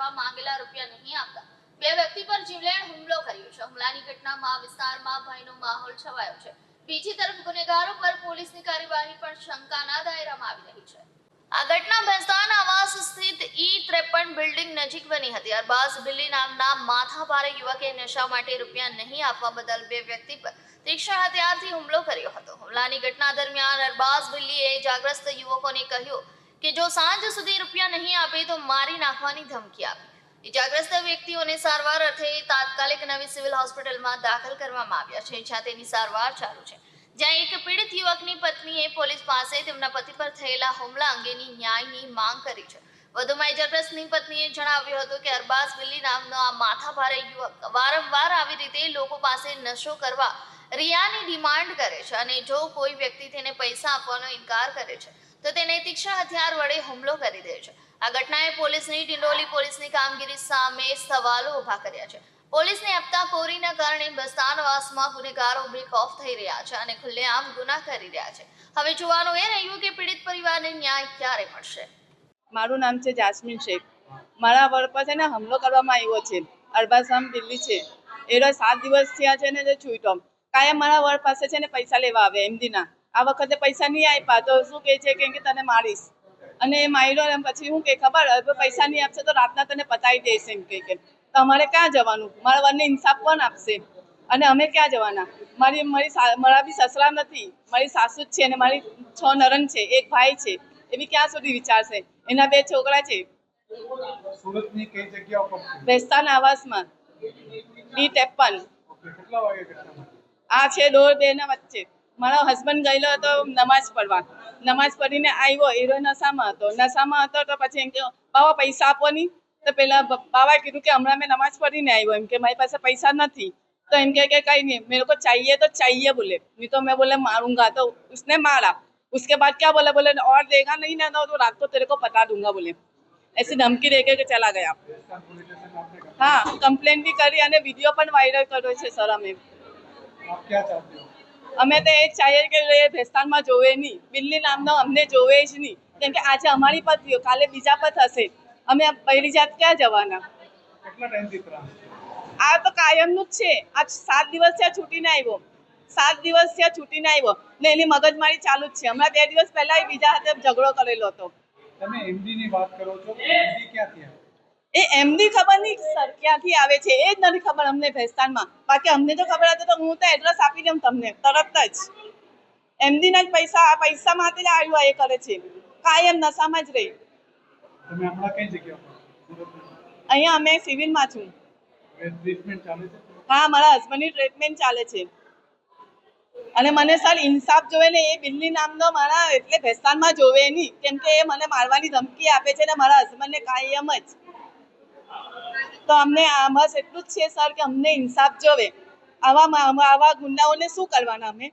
કરવા માંગેલા રૂપિયા નહીં આપતા. બે વ્યક્તિ પર જીવલેણ હુમલો કર્યો છે. હુમલાની ઘટનામાં વિસ્તારમાં ભયનો માહોલ છવાયો છે. બીજી તરફ ગુનેગારો પર પોલીસની કાર્યવાહી પણ શંકાના દાયરામાં આવી રહી છે. આ ઘટના ભેસ્તાન આવાસ સ્થિત ઈ ત્રેપન બિલ્ડિંગ નજીક બની હતી. અરબાઝ બિલ્લી નામના માથાભારે યુવકે નશા માટે રૂપિયા નહીં આપવા બદલ બે વ્યક્તિ પર તીક્ષ્ણ હથિયારથી હુમલો કર્યો હતો. હુમલાની ઘટના દરમિયાન અરબાઝ બિલ્લીએ જાગ્રસ્ત યુવકોને કહ્યું કે જો સાંજ સુધી રૂપિયા નહીં આપે તો મારી નાખવાની ધમકી આપી. ઇજાગ્રસ્ત વ્યક્તિઓને સારવાર અર્થે તાત્કાલિક નવી સિવિલ હોસ્પિટલમાં દાખલ કરવામાં આવ્યા છે, જ્યાં તેની સારવાર ચાલુ છે. જ્યાં એક પીડિત યુવકની પત્નીએ પોલીસ પાસે તેમના પતિ પર થયેલા હુમલા અંગેની ન્યાયની માંગ કરી છે. વધુમાં ઇજાગ્રસ્તની પત્નીએ જણાવ્યું હતું કે અરબાઝ બિલ્લી નામનો આ માથાભારે યુવક વારંવાર આવી રીતે લોકો પાસે નશો કરવા રિયાની ડિમાન્ડ કરે છે અને જો કોઈ વ્યક્તિ તેને પૈસા આપવાનો ઇનકાર કરે છે તો તેને તીક્ષ્ણ હથિયાર વડે હુમલો કરી દે છે. આ ઘટનાએ પોલીસની, ડિંડોલી પોલીસની કામગીરી સામે સવાલો ઊભા કર્યા છે. પોલીસની આપતા કોરીના કારણે બસ્તાનવાસમાં ગુનેગારો બ્રેક ઓફ થઈ રહ્યા છે અને ખુલ્લેઆમ ગુના કરી રહ્યા છે. હવે જોવાનું એ રહ્યું કે પીડિત પરિવારને ન્યાય ક્યારે મળશે? મારું નામ છે જાસ્મીન શેખ. મારા વર પર છે ને હુમલો કરવામાં આવ્યો છે. અરબાસામ દિલ્હી છે. એ સાત દિવસ થયા છે ને જે છૂટો કાયમ મારા વર પાસે છે ને પૈસા લેવા આવે એમદીના આ વખતે પૈસા નહીં આપ્યા તો શું કહે છે? કે કે તને મારીશ. અને એ માર્યો એમ પછી શું કે ખબર હવે પૈસા નહીં આપશે તો રાતના તને પતાવી દઈશ એમ કે કે. તો અમારે ક્યાં જવાનું? મારા વરને ઇન્સાફ કોણ આપશે? અને અમે ક્યાં જવાના? મારી મારી મારા બી સસરા નથી. મારી સાસુ જ છે અને મારી છ નરન છે એક ભાઈ છે. એ બી ક્યાં સુધી વિચારશે? એના બે છોકરા છે. સુરતની કઈ જગ્યા ઉપર આવાસમાં. બી બની? આ છે દોઢ બે ના વચ્ચે. મારો હસબન્ડ ગયેલો હતો નમાઝ પડવા નમાઝ પડીને આવ્યો હીરો નશામાં હતો. નશામાં હતો તો પછી એમ કે, બાવા, પૈસા આપો નહીં તો પેલા બાવા કીધું કે, હમણાં મેં નમાઝ પડીને આવ્યો એમ કે, મારી પાસે પૈસા નથી. તો એમ કે કઈ નહીં મેરે કો ચાહીએ તો ચાહીએ બોલે. નહીં તો મેં બોલે, મારૂંગા. તો ઉસને મારા. उसके बाद क्या બોલે? बोले और देगा नहीं ना તો रात को तेरे को पता दूंगा बोले ऐसी धमकी दे के चला गया हाँ कंप्लेन भी करी અને વીડિયો પણ વાયરલ કર્યો છે સર અમે. આપ ક્યા ચાહતે હો? અમે તો એ જ ચાહીએ કે એ ભેસ્તાનમાં જોવે નહીં. બિલ્લી નામનો અમને જોવે જ નહીં. કેમ કે આજે અમારી પર થયો કાલે બીજા પર થશે. અમે પહેલી જાત ક્યાં જવાના? આ તો કાયમનું જ છે. આ સાત દિવસ થયા છૂટીને આવ્યો. સાત દિવસ થયા છૂટીને આવ્યો. ને એની મગજમારી ચાલુ જ છે. હમણાં બે દિવસ પહેલા એ બીજા હાથે ઝઘડો કરેલો હતો. તમે હિન્દીની વાત કરો છો એમડી ક્યાંથી એ એમની ખબર નહીં સર ક્યાંથી આવે છે એ જ નથી ખબર અમને ભેસ્તાનમાં. બાકી અમને તો ખબર હતી તો હું તો એડ્રેસ આપી દઉં તમને તરત જ. એમનીના જ પૈસા આ પૈસા માટે જ આવ્યું એ કરે છે. કાયમ નશામાં જ રહી. તમે હમણાં કઈ જગ્યા પર છો? સુરતમાં અહીંયા અમે સિવિલમાં છું. ટ્રીટમેન્ટ ચાલે છે? હા મારા હસબન્ડની ટ્રીટમેન્ટ ચાલે છે. અને મને સર ઇન્સાફ જોવે ને એ બિલ્લી નામનો મારા એટલે ભેસ્તાનમાં જોવે નહીં કેમ કે એ મને મારવાની ધમકી આપે છે ને મારા હસબન્ડને કાયમ જ. તો અમને બસ એટલું જ છે, સર, કે અમને ઇન્સાફ જોવે. આવા આવા ગુનાઓને શું કરવાના અમે?